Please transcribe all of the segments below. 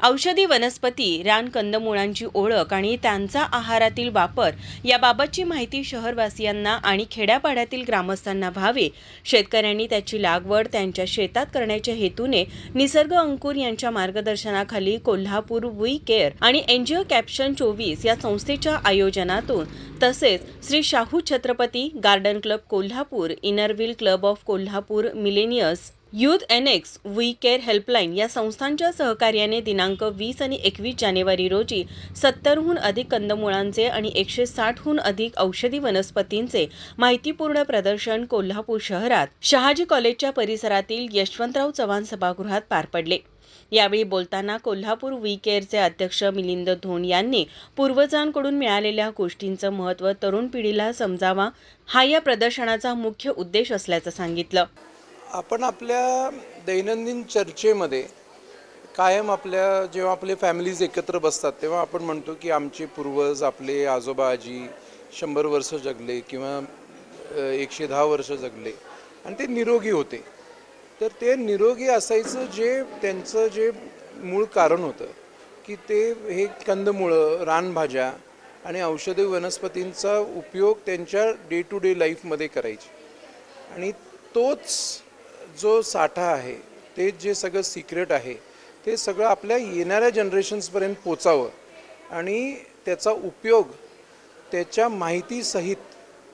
औषधी वनस्पती रान कंदमुळांची ओळख आणि त्यांचा आहारातील वापर याबाबतची माहिती शहरवासियांना आणि खेड्यापाड्यातील ग्रामस्थांना व्हावी. शेतकऱ्यांनी त्याची लागवड त्यांच्या शेतात करण्याच्या हेतूने निसर्ग अंकुर यांच्या मार्गदर्शनाखाली कोल्हापूर वी केअर आणि एनजीओ कॅप्शन चोवीस या संस्थेच्या आयोजनातून तसेच Shri Shahu Chhatrapati garden club Kolhapur inner wheel club of Kolhapur millennium youth annex we care helpline या संस्थांच्या सहकार्याने दिनांक वीस आणि एकवीस जानेवारी रोजी सत्तरहून अधिक कंदमुळांचे आणि एकशे साठहून अधिक औषधी वनस्पतींचे माहितीपूर्ण प्रदर्शन कोल्हापूर शहरात शहाजी कॉलेजच्या परिसरातील यशवंतराव चव्हाण सभागृहात पार पडले. यावेळी बोलताना कोल्हापूर वी केअरचे अध्यक्ष मिलिंद धोंड यांनी पूर्वजांकडून मिळालेल्या गोष्टींचं महत्त्व तरुण पिढीला समजावा हा या प्रदर्शनाचा मुख्य उद्देश असल्याचं सांगितलं. आपण आपल्या दैनंदिन चर्चेमध्ये कायम आपल्या जेव्हा आपले फॅमिलीज एकत्र बसतात तेव्हा आपण म्हणतो की आमचे पूर्वज आपले आजोबा आजी शंभर वर्ष जगले किंवा एकशे दहा वर्ष जगले आणि ते निरोगी होते. तर ते निरोगी असायचं जे त्यांचं जे मूळ कारण होतं की ते हे कंदमुळं रानभाज्या आणि औषधी वनस्पतींचा उपयोग त्यांच्या डे टू डे लाईफमध्ये करायचे. आणि तोच जो साठा आहे ते जे सगळं सिक्रेट आहे ते सगळं आपल्या येणाऱ्या जनरेशन्सपर्यंत पोचावं. आणि त्याचा उपयोग त्याच्या माहितीसहित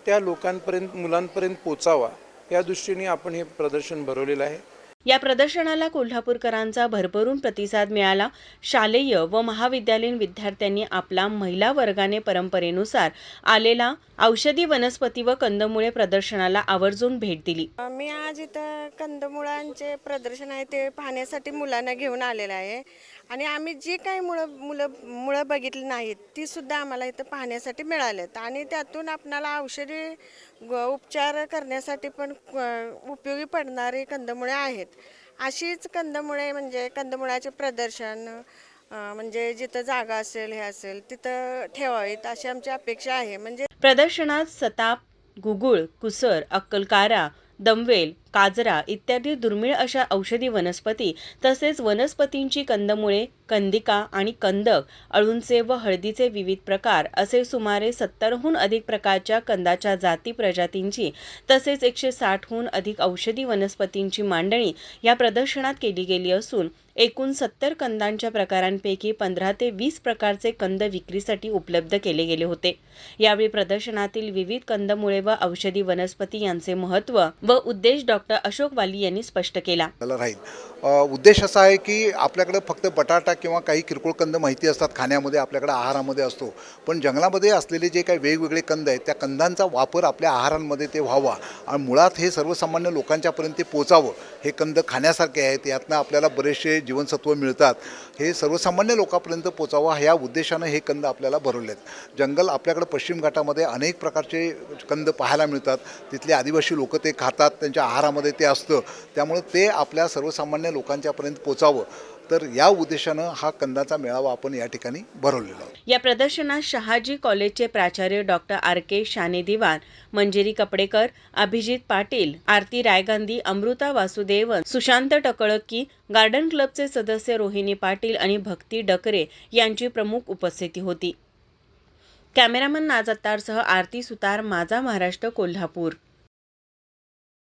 त्या लोकांपर्यंत मुलांपर्यंत पोचावा या दृष्टीने आपण हे प्रदर्शन भरवलेलं आहे. या प्रदर्शनाला कोल्हापूरकरांचा भरभरून प्रतिसाद मिळाला. शालेय व महाविद्यालयीन विद्यार्थ्यांनी आपला महिला वर्गाने परंपरेनुसार आलेला औषधी वनस्पती व कंदमुळे प्रदर्शनाला आवर्जून भेट दिली. मी आज इथं कंदमुळांचे प्रदर्शन आहे ते पाहण्यासाठी मुलांना घेऊन आलेलं आहे. आणि आम्ही जी काही मुळं मुलं मुळं बघितली नाहीत ती सुद्धा आम्हाला इथं पाहण्यासाठी मिळालेत. आणि त्यातून आपणाला औषधी ग- उपचार करण्यासाठी पण उपयोगी पडणारी कंदमुळे आहेत. अशीच कंदमुळे म्हणजे कंदमुळाचे प्रदर्शन म्हणजे जिथं जागा असेल हे असेल तिथं ठेवावीत अशी आमची अपेक्षा आहे. म्हणजे प्रदर्शनात सताप गुगुळ कुसर अक्कलकारा दमवेल काजरा इत्यादी दुर्मिळ अशा औषधी वनस्पती तसेच वनस्पतींची कंदमुळे कंदिका आणि कंदक अळूंचे व हळदीचे विविध प्रकार असे सुमारे सत्तरहून अधिक प्रकारच्या कंदाच्या जाती प्रजातींची तसेच एकशे साठहून अधिक औषधी वनस्पतींची मांडणी या प्रदर्शनात केली गेली असून एकूण सत्तर कंदांच्या प्रकारांपैकी पंधरा ते वीस प्रकारचे कंद विक्रीसाठी उपलब्ध केले गेले होते. यावेळी प्रदर्शनातील विविध कंदमुळे व औषधी वनस्पती यांचे महत्त्व व उद्देश डॉक्टर अशोक वाली यांनी स्पष्ट केला. आपल्याला राहील. उद्देश असा आहे की आपल्याकडे फक्त बटाटा किंवा काही किरकोळ कंद माहिती असतात खाण्यामध्ये आपल्याकडे आहारामध्ये असतो. पण जंगलामध्ये असलेले जे काही वेगवेगळे कंद आहेत त्या कंदांचा वापर आपल्या आहारांमध्ये ते व्हावा आणि मुळात हे सर्वसामान्य लोकांच्यापर्यंत ते पोचावं हे कंद खाण्यासारखे आहेत यातनं आपल्याला बरेचसे जीवनसत्व मिळतात. हे सर्वसामान्य लोकांपर्यंत पोचावं ह्या उद्देशानं हे कंद आपल्याला भरवले आहेत जंगल आपल्याकडे पश्चिम घाटामध्ये अनेक प्रकारचे कंद पाहायला मिळतात. तिथले आदिवासी लोक ते खातात त्यांच्या आहारामध्ये ते असतं. त्यामुळे ते आपल्या सर्वसामान्य लोकांच्यापर्यंत पोचावं. तर या उद्देशानं हा कंदाचा मेळावा आपण या ठिकाणी भरवलेला या प्रदर्शनात शहाजी कॉलेजचे प्राचार्य doctor R K Shane Diwan Manjiri Kapdekar Abhijit Patil Aarti Raigandhi Amruta Vasudevan Sushant Takalki garden क्लबचे सदस्य रोहिणी पाटील आणि भक्ती डकरे यांची प्रमुख उपस्थिती होती. कॅमेरामन नाजत्तारसह आरती सुतार माझा महाराष्ट्र कोल्हापूर.